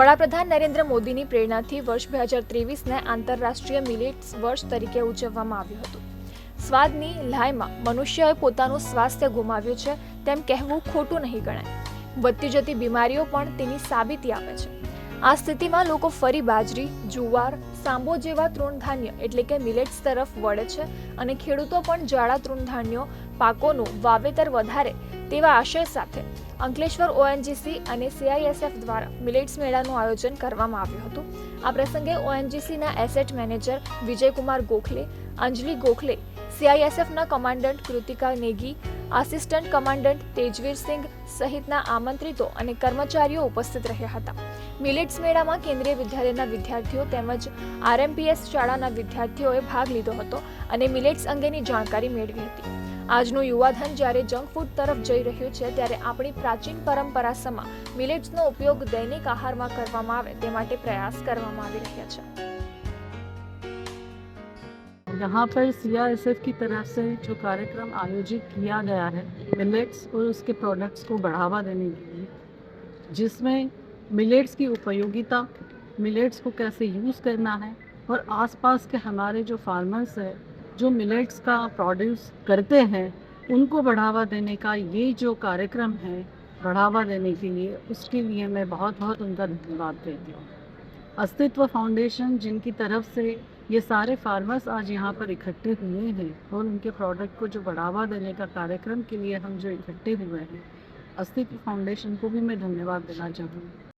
વડાપ્રધાન નરેન્દ્ર મોદીની પ્રેરણાથી વર્ષ બે હજાર ત્રેવીસને આંતરરાષ્ટ્રીય મિલેટ્સ વર્ષ તરીકે ઉજવવામાં આવ્યું હતું. સ્વાદની લાયમાં મનુષ્યએ પોતાનું સ્વાસ્થ્ય ગુમાવ્યું છે, તેમ કહેવું ખોટું નહીં ગણાય. વધતી જતી બીમારીઓ પણ તેની સાબિતી આપે છે. આ સ્થિતિમાં લોકો ફરી બાજરી, જુવાર, સાંબો જેવા તૃણધાન્ય એટલે કે મિલેટ્સ તરફ વળે છે અને ખેડૂતો પણ જાડા તૃણધાન્યો પાકોનું વાવેતર વધારે તેવા આશય સાથે અંકલેશ્વર ઓએનજીસી અને સીઆઈએસએફ દ્વારા મિલેટ્સ મેળાનું આયોજન કરવામાં આવ્યું હતું. આ પ્રસંગે ઓએનજીસીના asset manager Vijaykumar Gokhale Anjali Gokhale સીઆઈએસએફના commandant Krutika Negi, assistant commandant Tejveer Singh સહિતના આમંત્રિતો અને કર્મચારીઓ ઉપસ્થિત રહ્યા હતા. મિલેટ્સ મેળામાં કેન્દ્રીય વિદ્યાલયના વિદ્યાર્થીઓ તેમજ આરએમપીએસ શાળાના વિદ્યાર્થીઓએ ભાગ લીધો હતો અને મિલેટ્સ અંગેની જાણકારી મેળવી હતી. આજનું યુવાધન જ્યારે જંક ફૂડ તરફ જઈ રહ્યું છે ત્યારે આપણી પ્રાચીન પરંપરા સમા મિલેટ્સનો ઉપયોગ દૈનિક આહારમાં કરવામાં આવે તે માટે પ્રયાસ કરવામાં આવી રહ્યા છે. यहाँ पर सी की तरफ़ से जो कार्यक्रम आयोजित किया गया है मिलेट्स और उसके प्रोडक्ट्स को बढ़ावा देने के लिए, जिसमें मिलेट्स की उपयोगिता मिलेट्स को कैसे यूज़ करना है और आसपास के हमारे जो फार्मर्स हैं, जो मिलेट्स का प्रोड्यूस करते हैं, उनको बढ़ावा देने का ये जो कार्यक्रम है, बढ़ावा देने के लिए उसके लिए मैं बहुत बहुत उनका धन्यवाद देती हूँ। अस्तित्व फाउंडेशन जिनकी तरफ़ से ये सारे फार्मर्स आज यहाँ पर इकट्ठे हुए हैं और उनके प्रोडक्ट को जो बढ़ावा देने का कार्यक्रम के लिए हम जो इकट्ठे हुए हैं, अस्तित्व फाउंडेशन को भी मैं धन्यवाद देना चाहूँगी।